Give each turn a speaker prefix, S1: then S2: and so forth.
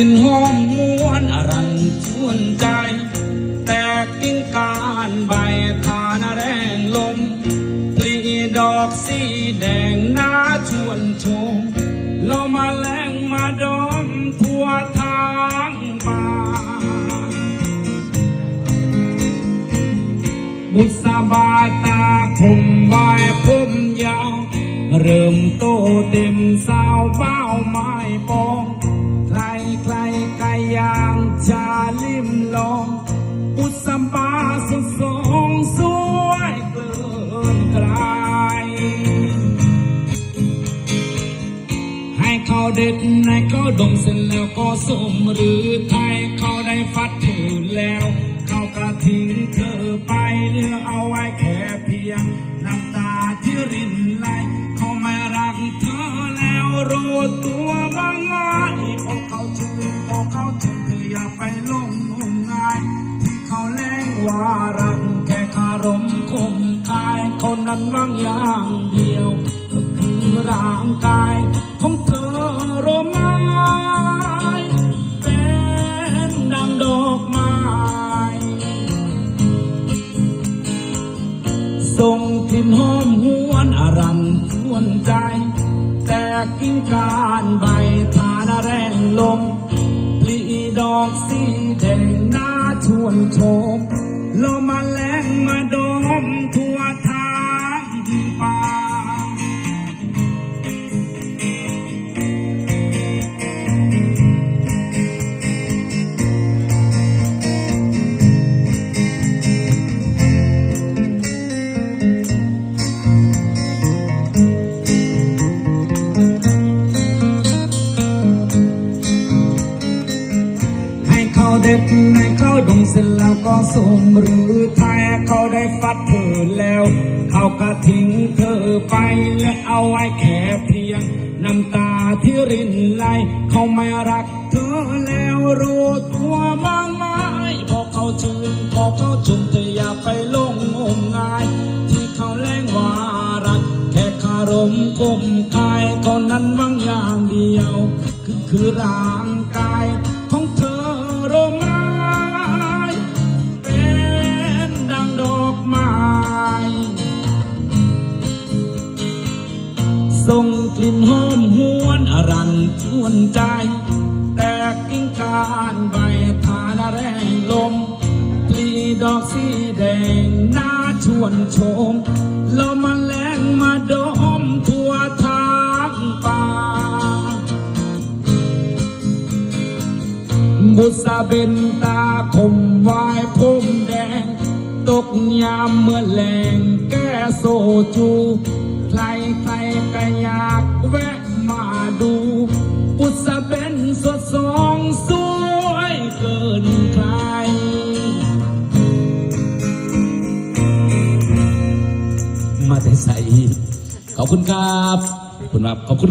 S1: ินหอมม้วนอรันชวนใจ แต่กิ่งกานใบทานแรงลมปลีดอกสีแดงน่าชวนชมลมมาแรงมาดอมทั่วทางป่าบุษบาตาคมใบผมยาว เริ่มโตเต็มสาวเป้าไม้ปอ ใครใครกายยางชาลิมลองอุสมปาสุดสงสวยเกินไกลให้เขาเด็ดให้เขาดมเสร็จแล้วก็สมหรือไทยเขาได้ฟัด รู้ตัวบ้างไหมพอเขาชื่นพอเขาชื่นเธออย่าไปลงงมงายที่เขาแล้งว่ารักแค่คารมคมคายคนนั้นว่างอย่างเดียวก็คือร่างกายของเธอโรไม้เป็นดังดอกไม้ส่งกลิ่นหอมหวนอารันชวนใจ กิ่งกานใบทานแรงลมปลีดอกสีแดงน่าชวนชมลมมาแรงมาดมทั่วทางป่า ให้เขาเด็ดให้เขาดมเสร็จแล้วก็สมหรือไทยเขาได้ฟัดเธอแล้ว เขาก็ทิ้งเธอไปและเอาไว้แค่เพียง น้ำตาที่รินไหลเขาไม่รักเธอแล้วรู้ตัวบ้างไหมพอเขาชื่นพอเขาชมเธออย่าไปลงงมงาย ที่เขาแล้งว่ารัก แค่คารมคมคายคนนั้นว่างอย่างเดียว คือคือร่าง ส่งกลิ่นหอมหวนอรันชวนใจ แต่กิ่งการใบทานแรงลมปลีดอกสีแดงน่าชวนชมลมมาแรงมาดมทั่วทางป่าบุษาเบนตาคมวายผมแดง ตกยามเมื่อแรงแก้โซจู ใครใครก็อยากแวะมาดูปุษาเบนสดสองสวยเกินใคร มาแต่ใส่ขอบคุณครับ ขอบคุณครับขอบคุณ